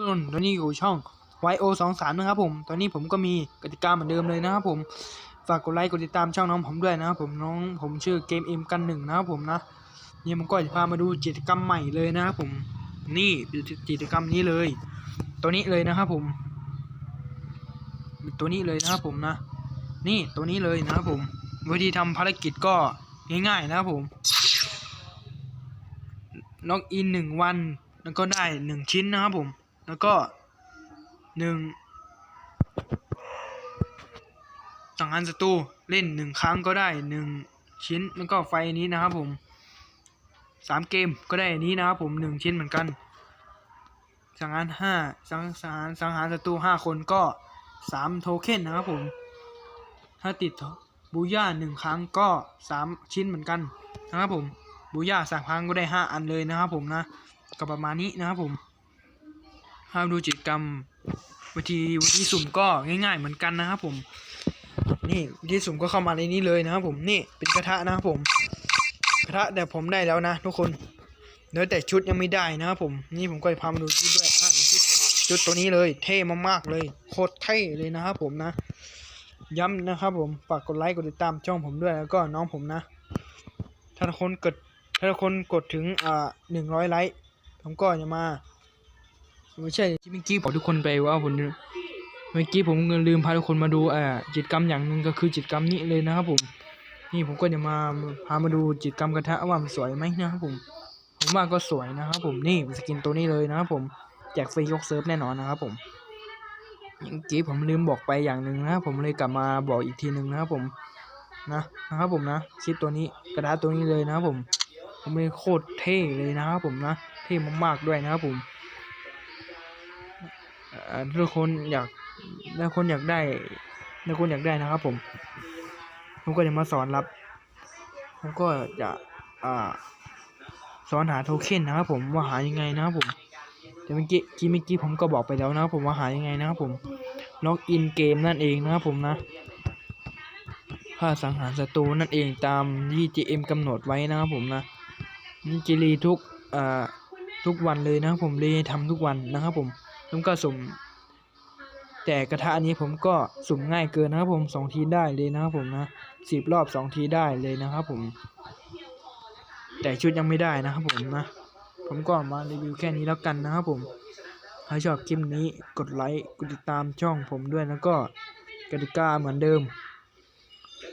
ต้นตอนนี้อยู่ช่อง YO 2 3 นะครับผมตอนนี้ผมก็มีกติกาเหมือนเดิมเลยนะครับผมฝากกดไลค์กดติดตามช่องน้องผมด้วยนะครับผมน้องผมชื่อเกมเอ็มกันหนึ่งนะครับผมนะเนี่ผมก็จะพามาดูกิจกรรมใหม่เลยนะครับผมนี่กิจกรรมนี้เลย ตัวนี้เลยนะครับผม ตัวนี้เลยนะครับผมนะ นี่ตัวนี้เลยนะครับผม วิธีทำภารกิจก็ง่ายๆนะครับผมล็อกอินหนึ่งวันแล้วก็ได้หนึ่งชิ้นนะครับผม แล้วก็หนึ่งสังหารศัตรูเล่นหนึ่งครั้งก็ได้หนึ่งชิ้นแล้วก็ไฟนี้นะครับผมสามเกมก็ได้นนี้นะครับผมหนึ่งชิ้นเหมือนกัน สังหารห้าสังสังหารสังหารศัตรูห้าคนก็สามโทเค็นนะครับผม ถ้าติดบูย่าหนึ่งครั้งก็สามชิ้นเหมือนกันนะครับผมบูย่าสามครั้งก็ได้ห้าอันเลยนะครับผมนะก็ประมาณนี้นะครับผม ห้ามดูกิจกรรมวิธีวิธีสุ่มก็ง่าย ๆ เหมือนกันนะครับผม นี่วิธีสุ่มก็เข้ามาในนี้เลยนะครับผมนี่เป็นกระทะนะครับผมกระทะแต่ผมได้แล้วนะ ทุกคนเดี๋ยวแต่ชุดยังไม่ได้นะครับผมนี่ผมก็จะพามาดูชุดด้วยอะชุดชุดตัวนี้เลย เท่มากๆเลยโคตรเท่เลยนะครับผมนะ ย้ำนะครับผมฝากกดไลค์กดติดตามช่องผมด้วยแล้วก็น้องผมนะ ถ้าคนกดถ้าคนกดถึงอ่าหนึ่งร้อยไลค์ผมก็จะมา ไม่ใช่ที่เมื่อกี้บอกทุกคนไปว่าผมเมื่อกี้ผมลืมพาทุกคนมาดูอ่ากิจกรรมอย่างหนึ่งก็คือกิจกรรมนี้เลยนะครับผม นี่ผมก็จะมาพามาดูกิจกรรมกระทะว่ามันสวยไหมนะครับผม ผมว่าก็สวยนะครับผมนี่สกินตัวนี้เลยนะครับผมแจกฟรียกเซิร์ฟแน่นอนนะครับผมเมื่อกี้ผมลืมบอกไปอย่างหนึ่งนะครับผมเลยกลับมาบอกอีกทีหนึ่งนะครับผมนะนะครับผมนะคลิปตัวนี้กระดาษตัวนี้เลยนะครับผม ผมเลยโคตรเท่เลยนะครับผมนะเท่มากๆด้วยนะครับผม ทุกคนอยากถ้าคนอยากได้ถ้าคนอยากได้นะครับ ผม ผมก็จะมาสอนรับ ผมก็จะอ่าสอนหาโทเค็นนะครับ ผมว่าหายังไงนะครับผมแต่เมื่อกี้กี้เมื่อกี้ผมก็บอกไปแล้วนะครับผมว่าหายังไงนะครับผมล็อกอินเกมนั่นเองนะครับผมนะค่าสังหารศัตรูนั่นเองตามที่ GM กำหนดไว้นะครับผมนะนี่จะรีทุกอ่าทุกวันเลยนะครับผมรีทำทุกวันนะครับผม ผมก็สุ่ม แต่กระทะอันนี้ผมก็สุ่มง่ายเกินนะครับผมสองทีได้เลยนะครับผมนะสิบรอบสองทีได้เลยนะครับผม แต่ชุดยังไม่ได้นะครับผมนะ ผมก็มารีวิวแค่นี้แล้วกันนะครับผมถ้าชอบคลิปนี้กดไลค์กดติดตามช่องผมด้วยแล้วก็กติกาเหมือนเดิม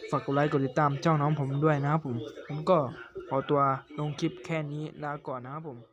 ฝากกดไลค์กดติดตามช่องน้องผมด้วยนะครับผม ผมก็ขอตัวลงคลิปแค่นี้ลาก่อนนะครับผม